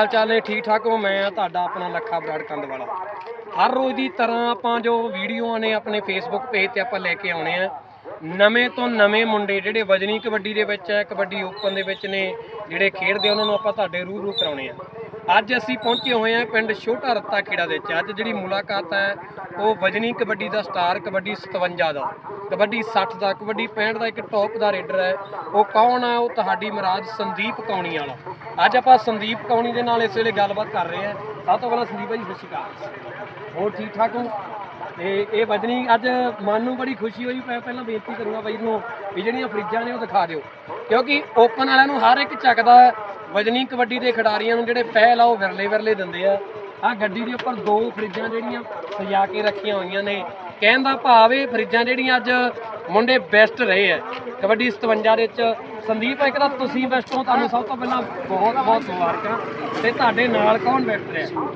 ਹਾਲ ਚਾਲ ਨੇ? ਠੀਕ ਠਾਕ ਹੋ? ਮੈਂ ਤੁਹਾਡਾ ਆਪਣਾ ਲੱਖਾ ਬਰਾੜ ਕੰਦ ਵਾਲਾ। ਹਰ ਰੋਜ਼ ਦੀ ਤਰ੍ਹਾਂ ਆਪਾਂ ਜੋ ਵੀਡੀਓਆਂ ਨੇ ਆਪਣੇ ਫੇਸਬੁੱਕ ਪੇਜ ਤੇ ਆਪਾਂ ਲੈ ਕੇ ਆਉਣੇ ਆ। ਨਵੇਂ ਤੋਂ ਨਵੇਂ ਮੁੰਡੇ ਜਿਹੜੇ ਵਜਨੀ ਕਬੱਡੀ ਦੇ ਵਿੱਚ ਹੈ ਕਬੱਡੀ ਓਪਨ ਦੇ ਵਿੱਚ ਨੇ ਜਿਹੜੇ ਖੇਡਦੇ ਆ, ਉਹਨਾਂ ਨੂੰ ਆਪਾਂ ਤੁਹਾਡੇ ਰੂਹ ਰੂਬਰੂ ਕਰਾਉਣੇ ਆ। ਅੱਜ ਅਸੀਂ ਪਹੁੰਚੇ ਹੋਏ ਹਾਂ ਪਿੰਡ ਛੋਟਾ ਰੱਤਾ ਖੇੜਾ ਦੇ ਵਿੱਚ। ਅੱਜ ਜਿਹੜੀ ਮੁਲਾਕਾਤ ਹੈ, ਉਹ ਵਜਨੀ ਕਬੱਡੀ ਦਾ ਸਟਾਰ, ਕਬੱਡੀ 57 ਦਾ, ਕਬੱਡੀ 60 ਦਾ, ਕਬੱਡੀ 65 ਦਾ ਇੱਕ ਟੌਪ ਦਾ ਰੇਡਰ ਹੈ। ਉਹ ਕੌਣ ਹੈ ਉਹ ਤੁਹਾਡੀ ਮਹਾਰਾਜ ਸੰਦੀਪ ਕੌਣੀ ਵਾਲਾ। ਅੱਜ ਆਪਾਂ ਸੰਦੀਪ ਕੌਣੀ ਦੇ ਨਾਲ ਇਸ ਵੇਲੇ ਗੱਲਬਾਤ ਕਰ ਰਹੇ ਹਾਂ। ਸਭ ਤੋਂ ਪਹਿਲਾਂ ਸੰਦੀਪ ਜੀ ਸਤਿ ਸ਼੍ਰੀ ਅਕਾਲ। ਹੋਰ ਠੀਕ ਠਾਕ ਹੋ? ਤੇ ਇਹ ਵਜਨੀ, ਅੱਜ ਮਨ ਨੂੰ ਬੜੀ ਖੁਸ਼ੀ ਹੋਈ, ਮੈਂ ਪਹਿਲਾਂ ਬੇਨਤੀ ਕਰੂੰਗਾ ਬਾਈ ਨੂੰ ਵੀ ਜਿਹੜੀਆਂ ਫਰਿੱਜਾਂ ਨੇ ਉਹ ਦਿਖਾ ਦਿਓ। ਕਿਉਂਕਿ ਓਪਨ ਵਾਲਿਆਂ ਨੂੰ ਹਰ ਇੱਕ ਚੱਕਦਾ ਵਜਨੀ ਕਬੱਡੀ ਦੇ ਖਿਡਾਰੀਆਂ ਨੂੰ ਜਿਹੜੇ ਪਹਿਲ ਆ, ਉਹ ਵਿਰਲੇ ਵਿਰਲੇ ਦਿੰਦੇ ਆ। ਆ ਗੱਡੀ ਦੇ ਉੱਪਰ ਦੋ ਫਰਿੱਜਾਂ ਜਿਹੜੀਆਂ ਸਜਾ ਕੇ ਰੱਖੀਆਂ ਹੋਈਆਂ ਨੇ। ਕਹਿਣ ਦਾ ਭਾਵ ਇਹ ਫਰਿੱਜਾਂ ਜਿਹੜੀਆਂ ਅੱਜ ਮੁੰਡੇ ਬੈਸਟ ਰਹੇ ਆ। ਕਬੱਡੀ 57 ਦੇ ਵਿੱਚ ਸੰਦੀਪ, ਇੱਕ ਤਾਂ ਤੁਸੀਂ ਬੈਸਟ ਹੋ, ਤੁਹਾਨੂੰ ਸਭ ਤੋਂ ਪਹਿਲਾਂ ਬਹੁਤ ਬਹੁਤ ਮੁਬਾਰਕਾਂ। ਤੇ ਤੁਹਾਡੇ ਨਾਲ ਕੌਣ ਬੈਸਟ ਰਿਹਾ?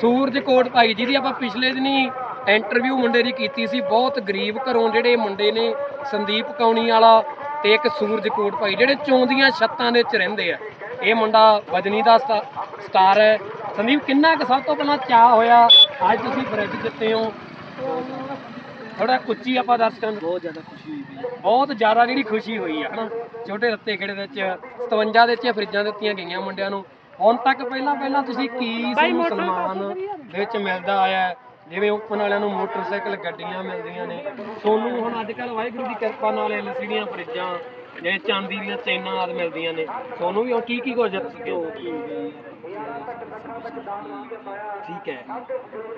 ਸੂਰਜ ਕੋਟ ਭਾਈ ਜਿਹਦੀ ਆਪਾਂ ਪਿਛਲੇ ਦਿਨੀ ਇੰਟਰਵਿਊ ਮੁੰਡੇ ਦੀ ਕੀਤੀ ਸੀ। ਬਹੁਤ ਗਰੀਬ ਘਰੋਂ ਜਿਹੜੇ ਮੁੰਡੇ ਨੇ ਸੰਦੀਪ ਕੌਣੀ ਵਾਲਾ ਤੇ ਇੱਕ ਸੂਰਜ ਕੋਟ ਭਾਈ, ਜਿਹੜੇ ਚੌਂਦੀਆਂ ਛੱਤਾਂ ਦੇ ਵਿੱਚ ਰਹਿੰਦੇ ਆ। ਇਹ ਮੁੰਡਾ ਵਜਨੀ ਦਾ ਸਟਾ- ਸਟਾਰ ਹੈ। ਸੰਦੀਪ ਕਿੰਨਾ ਕੁ ਸਭ ਤੋਂ ਪਹਿਲਾਂ ਚਾਹ ਹੋਇਆ? ਅੱਜ ਤੁਸੀਂ ਫਰਿੱਜ ਦਿੱਤੇ ਹੋ। ਥੋੜਾ ਕੁੱਚੀ ਆਪਾਂ ਦਰਸ਼ਕਾਂ ਨੂੰ ਬਹੁਤ ਜ਼ਿਆਦਾ ਖੁਸ਼ੀ ਹੋਈ ਵੀ। ਬਹੁਤ ਜ਼ਿਆਦਾ ਜਿਹੜੀ ਖੁਸ਼ੀ ਹੋਈ ਆ ਹਨਾ? ਛੋਟੇ ਰੱਤੇ ਖੇੜੇ ਦੇ ਵਿੱਚ 57 ਦੇ ਵਿੱਚ ਫਰਿੱਜਾਂ ਦਿੱਤੀਆਂ ਗਈਆਂ ਮੁੰਡਿਆਂ ਨੂੰ। ਹੁਣ ਤੱਕ ਪਹਿਲਾਂ ਪਹਿਲਾਂ ਤੁਸੀਂ ਕੀ ਸਾਨੂੰ ਸਨਮਾਨ ਦੇ ਵਿੱਚ ਮਿਲਦਾ ਆਇਆ? ਜਿਵੇਂ ਓਪਨ ਵਾਲਿਆਂ ਨੂੰ ਮੋਟਰਸਾਈਕਲ ਗੱਡੀਆਂ ਮਿਲਦੀਆਂ ਨੇ। ਤੁਹਾਨੂੰ ਹੁਣ ਅੱਜ ਕੱਲ ਵਾਹਿਗੁਰੂ ਦੀ ਕਿਰਪਾ ਨਾਲ ਐਲਸੀਡੀਆਂ ਫਰਿੱਜਾਂ ਜਿਵੇਂ ਚਾਂਦੀ ਦੀਆਂ ਚੈਨਾਂ ਆਦ ਮਿਲਦੀਆਂ ਨੇ। ਤੁਹਾਨੂੰ ਵੀ ਉਹ ਕੀ ਕੀ ਕੁਝ ਠੀਕ ਹੈ।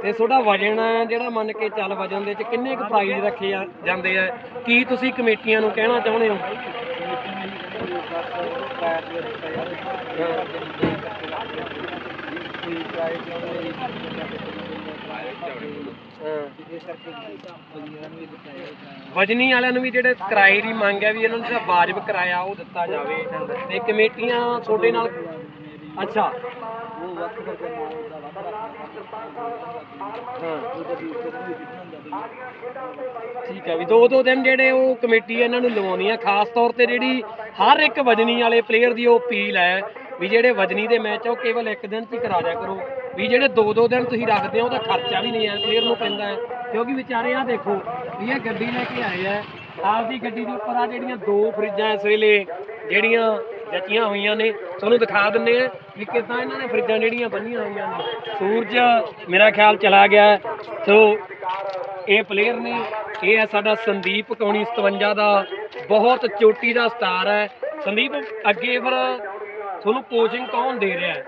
ਤੇ ਤੁਹਾਡਾ ਵਜਨ ਹੈ, ਜਿਹੜਾ ਮੰਨ ਕੇ ਚੱਲ ਵਜਨ ਦੇ ਵਿੱਚ ਕਿੰਨੇ ਕੁ ਪ੍ਰਾਈਜ਼ ਰੱਖੇ ਆ- ਜਾਂਦੇ ਆ? ਕੀ ਤੁਸੀਂ ਕਮੇਟੀਆਂ ਨੂੰ ਕਹਿਣਾ ਚਾਹੁੰਦੇ ਹੋ? ਵਜਨੀ ਵਾਲਿਆਂ ਨੂੰ ਵੀ ਜਿਹੜੇ ਕਿਰਾਏ ਦੀ ਮੰਗ ਹੈ ਵੀ ਇਹਨਾਂ ਨੂੰ ਜਿਹੜਾ ਵਾਜਬ ਕਿਰਾਇਆ ਉਹ ਦਿੱਤਾ ਜਾਵੇ ਤੇ ਕਮੇਟੀਆਂ ਤੁਹਾਡੇ ਨਾਲ ਅੱਛਾ। ਠੀਕ ਹੈ ਵੀ ਦੋ ਦੋ ਦਿਨ ਜਿਹੜੇ ਉਹ ਕਮੇਟੀ ਇਹਨਾਂ ਨੂੰ ਲਵਾਉਣੀ ਆ। ਖਾਸ ਤੌਰ ਤੇ ਜਿਹੜੀ ਹਰ ਇੱਕ ਵਜਨੀ ਵਾਲੇ ਪਲੇਅਰ ਦੀ ਉਹ ਅਪੀਲ ਹੈ ਵੀ ਜਿਹੜੇ ਵਜਨੀ ਦੇ ਮੈਚ ਆ, ਉਹ ਕੇਵਲ ਇੱਕ ਦਿਨ 'ਚ ਹੀ ਕਰਾ ਦਿਆ ਕਰੋ। ਵੀ ਜਿਹੜੇ ਦੋ ਦੋ ਦਿਨ ਤੁਸੀਂ ਰੱਖਦੇ ਹੋ, ਉਹਦਾ ਖਰਚਾ ਵੀ ਨਹੀਂ ਹੈ ਪਲੇਅਰ ਨੂੰ ਪੈਂਦਾ ਹੈ ਕਿਉਂਕਿ ਵਿਚਾਰੇ ਆ ਦੇਖੋ, ਵੀ ਇਹ ਗੱਡੀ ਲੈ ਕੇ ਆਏ ਆ ਆਪਦੀ ਗੱਡੀ ਦੇ ਉੱਪਰ ਆ ਜਿਹੜੀਆਂ ਦੋ ਫਰਿੱਜਾਂ ਇਸ ਵੇਲੇ ਜਿਹੜੀਆਂ ਜੱਚੀਆਂ ਹੋਈਆਂ ਨੇ, ਤੁਹਾਨੂੰ ਦਿਖਾ ਦਿੰਨੇ ਆ ਵੀ ਕਿਦਾਂ ਇਹਨਾਂ ਨੇ ਫਰਿੱਜਾਂ ਜਿਹੜੀਆਂ ਬੰਨੀਆਂ ਹੋਈਆਂ ਨੇ। ਸੂਰਜ ਮੇਰਾ ਖਿਆਲ ਚਲਾ ਗਿਆ ਸੋ, ਇਹ ਪਲੇਅਰ ਨੇ, ਇਹ ਹੈ ਸਾਡਾ ਸੰਦੀਪ ਕੌਣੀ 57 ਦਾ ਬਹੁਤ ਚੋਟੀ ਦਾ ਸਟਾਰ ਹੈ ਸੰਦੀਪ, ਅੱਗੇ ਫਿਰ ਤੁਹਾਨੂੰ ਕੋਚਿੰਗ ਕੌਣ ਦੇ ਰਿਹਾ ਹੈ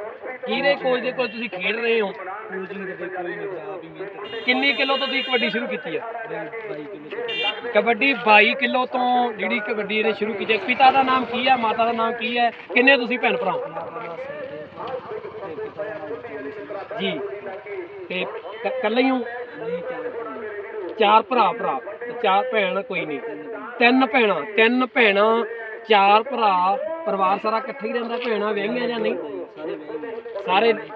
ਕਿਹਦੇ ਕੋਚ ਦੇ ਕੋਲ ਤੁਸੀਂ ਖੇਡ ਰਹੇ ਹੋ? ਕੋਚਿੰਗ ਦੇ ਕੋਈ ਕੋਈ ਨਹੀਂ ਆਪ ਹੀ ਮਿਹਨਤ ਕਿੰਨੀ ਕਿਲੋ ਤੋਂ ਤੁਸੀਂ ਕਬੱਡੀ ਸ਼ੁਰੂ ਕੀਤੀ ਹੈ 22 ਕਿਲੋ ਕਬੱਡੀ 22 ਕਿਲੋ ਤੋਂ ਜਿਹੜੀ ਕਬੱਡੀ ਇਹਨੇ ਸ਼ੁਰੂ ਕੀਤੀ ਹੈ ਪਿਤਾ ਦਾ ਨਾਮ ਕੀ ਹੈ ਮਾਤਾ ਦਾ ਨਾਮ ਕੀ ਹੈ ਕਿੰਨੇ ਤੁਸੀਂ ਭੈਣ ਭਰਾ? ਜੀ। ਤੇ ਕ- ਇਕੱਲੇ ਹੀ ਹੋ? ਚਾਰ ਭਰਾ ਭਰਾ। ਚਾਰ ਭੈਣ ਕੋਈ ਨਹੀਂ। ਤਿੰਨ ਭੈਣਾਂ। ਤਿੰਨ ਭੈਣਾਂ, ਚਾਰ ਭਰਾ। ਪਰਿਵਾਰ ਸਾਰਾ ਇਕੱਠੇ ਹੀ ਰਹਿੰਦਾ, ਭੈਣਾਂ ਵਿਆਹੀਆਂ ਜਾਂ ਨਹੀਂ? ਸਾਰੇ ਵੇ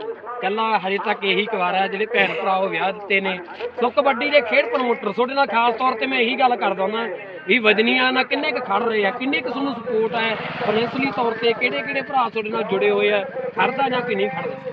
ਕੱਲਾ ਹਜੇ ਤੱਕ ਇਹੀ ਕੁਵਾਰਾ ਜਿਹੜੇ ਭੈਣ ਭਰਾ ਉਹ ਵਿਆਹ ਦਿੱਤੇ ਨੇ। ਸੋ ਕਬੱਡੀ ਦੇ ਖੇਡ ਪ੍ਰਮੋਟਰ ਤੁਹਾਡੇ ਨਾਲ ਖਾਸ ਤੌਰ ਤੇ ਮੈਂ ਇਹੀ ਗੱਲ ਕਰਦਾ ਹੁੰਦਾ ਵੀ ਵਜਨੀ ਵਾਲਿਆਂ ਨਾਲ ਕਿੰਨੇ ਕੁ ਖੜ ਰਹੇ ਆ, ਕਿੰਨੇ ਕੁ ਤੁਹਾਨੂੰ ਸਪੋਰਟ ਹੈ ਫਾਈਨੈਂਸ਼ਲੀ ਤੌਰ ਤੇ ਕਿਹੜੇ ਕਿਹੜੇ ਭਰਾ ਤੁਹਾਡੇ ਨਾਲ ਜੁੜੇ ਹੋਏ ਆ ਖੜਦਾ ਜਾਂ ਕਿ ਨਹੀਂ ਖੜਦਾ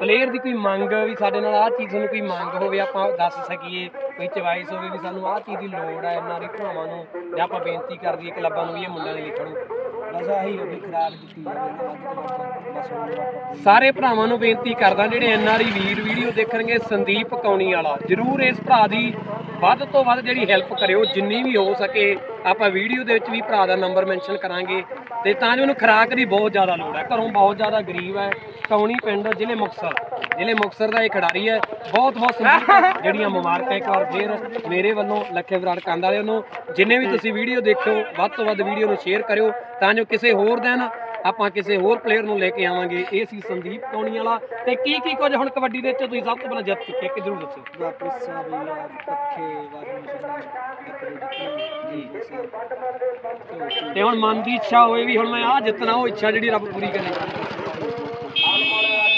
ਪਲੇਅਰ ਦੀ ਕੋਈ ਮੰਗ ਵੀ ਸਾਡੇ ਨਾਲ ਆਹ ਚੀਜ਼ ਤੁਹਾਨੂੰ ਕੋਈ ਮੰਗ ਹੋਵੇ ਆਪਾਂ ਦੱਸ ਸਕੀਏ ਕੋਈ ਚਵਾਈਸ ਹੋਵੇ ਵੀ ਸਾਨੂੰ ਆਹ ਚੀਜ਼ ਦੀ ਲੋੜ ਹੈ ਇਹਨਾਂ ਦੀ ਭਰਾਵਾਂ ਨੂੰ ਜਾਂ ਆਪਾਂ ਬੇਨਤੀ ਕਰ ਦਈਏ ਕਲੱਬਾਂ ਨੂੰ ਵੀ ਇਹ ਮੁੰਡਿਆਂ ਦੇ ਲਈ ਖੜੋ। ਬਸ ਆਹੀ ਹੋ ਗਈ ਖਰਾਬ ਦਿੱਤੀ ਜਾਵੇ ਨਾ ਵੱਧ ਤੋਂ ਵੱਧ ਬਸ ਹੋਰ ਆਪਾਂ ਸਾਰੇ ਭਰਾਵਾਂ ਨੂੰ ਬੇਨਤੀ ਕਰਦਾ ਜਿਹੜੇ ਐਨਆਰਈ ਵੀਰ ਵੀਡੀਓ ਦੇਖਣਗੇ ਸੰਦੀਪ ਕੌਣੀ ਵਾਲਾ ਜਰੂਰ ਇਸ ਭਰਾ ਦੀ ਵੱਧ ਤੋਂ ਵੱਧ ਜਿਹੜੀ ਹੈਲਪ ਕਰਿਓ, ਜਿੰਨੀ ਵੀ ਹੋ ਸਕੇ, ਆਪਾਂ ਵੀਡੀਓ ਦੇ ਵਿੱਚ ਵੀ ਭਰਾ ਦਾ ਨੰਬਰ ਮੈਂਸ਼ਨ ਕਰਾਂਗੇ। ਤੇ ਤਾਂ ਜੋ ਉਹਨੂੰ ਖੁਰਾਕ ਦੀ ਬਹੁਤ ਜ਼ਿਆਦਾ ਲੋੜ ਹੈ। ਘਰੋਂ ਬਹੁਤ ਜ਼ਿਆਦਾ ਗਰੀਬ ਹੈ, ਕੌਣੀ ਪਿੰਡ, ਜ਼ਿਲ੍ਹੇ ਮੁਕਤਸਰ। ਜ਼ਿਲ੍ਹੇ ਮੁਕਤਸਰ ਦਾ ਇਹ ਖਿਡਾਰੀ ਹੈ। ਬਹੁਤ ਬਹੁਤ ਸੰਦੀਪ ਜਿਹੜੀਆਂ ਮੁਬਾਰਕਾਂ ਇੱਕ ਵਾਰ ਫੇਰ ਮੇਰੇ ਵੱਲੋਂ ਲੱਖੇ ਬਰਾੜ ਕੰਦ ਵਾਲਿਆਂ ਨੂੰ। ਜਿੰਨੇ ਵੀ ਤੁਸੀਂ ਵੀਡੀਓ ਦੇਖਿਓ, ਵੱਧ ਤੋਂ ਵੱਧ ਵੀਡੀਓ ਨੂੰ ਸ਼ੇਅਰ ਕਰਿਓ, ਤਾਂ ਜੋ ਕਿਸੇ ਹੋਰ ਦਿਨ ਆਪਾਂ ਕਿਸੇ ਹੋਰ ਪਲੇਅਰ ਨੂੰ ਲੈ ਕੇ ਆਵਾਂਗੇ। ਇਹ ਸੀ ਸੰਦੀਪ ਕੌਣੀ ਵਾਲਾ ਤੇ ਕੀ ਕੀ ਕੁਝ ਹੁਣ ਕਬੱਡੀ ਦੇ ਵਿੱਚ ਤੁਸੀਂ ਸਭ ਤੋਂ ਪਹਿਲਾਂ ਜਿੱਤ ਚੁੱਕੇ ਇੱਕ ਜ਼ਰੂਰ ਦੱਸੋ ਵਾਪਸ ਪੱਖੇ ਤੇ ਹੁਣ ਮਨ ਦੀ ਇੱਛਾ ਹੋਏ ਵੀ ਹੁਣ ਮੈਂ ਆਹ ਜਿੱਤਣਾ ਉਹ ਇੱਛਾ ਜਿਹੜੀ ਰੱਬ ਪੂਰੀ ਕਰੇ।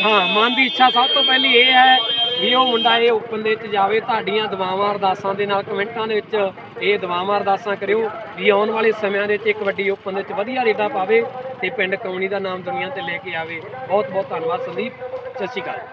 ਹਾਂ ਮਨ ਦੀ ਇੱਛਾ ਸਭ ਤੋਂ ਪਹਿਲੀ ਇਹ ਹੈ ਵੀ ਉਹ ਮੁੰਡਾ ਇਹ ਓਪਨ ਦੇ ਵਿੱਚ ਜਾਵੇ ਤੁਹਾਡੀਆਂ ਦੁਆਵਾਂ ਅਰਦਾਸਾਂ ਦੇ ਨਾਲ ਕਮੈਂਟਾਂ ਦੇ ਵਿੱਚ ਇਹ ਦੁਆਵਾਂ ਅਰਦਾਸਾਂ ਕਰਿਓ ਵੀ ਆਉਣ ਵਾਲੇ ਸਮਿਆਂ ਦੇ ਵਿੱਚ ਇੱਕ ਵੱਡੀ ਓਪਨ ਦੇ ਵਿੱਚ ਵਧੀਆ ਰੇਡਾ ਪਾਵੇ। ਤੇ ਪਿੰਡ ਕੌਣੀ ਦਾ ਨਾਮ ਦੁਨੀਆ ਤੇ ਲੈ ਕੇ ਆਵੇ। ਬਹੁਤ ਬਹੁਤ ਧੰਨਵਾਦ ਸੰਦੀਪ। ਸਤਿ ਸ਼੍ਰੀ ਅਕਾਲ।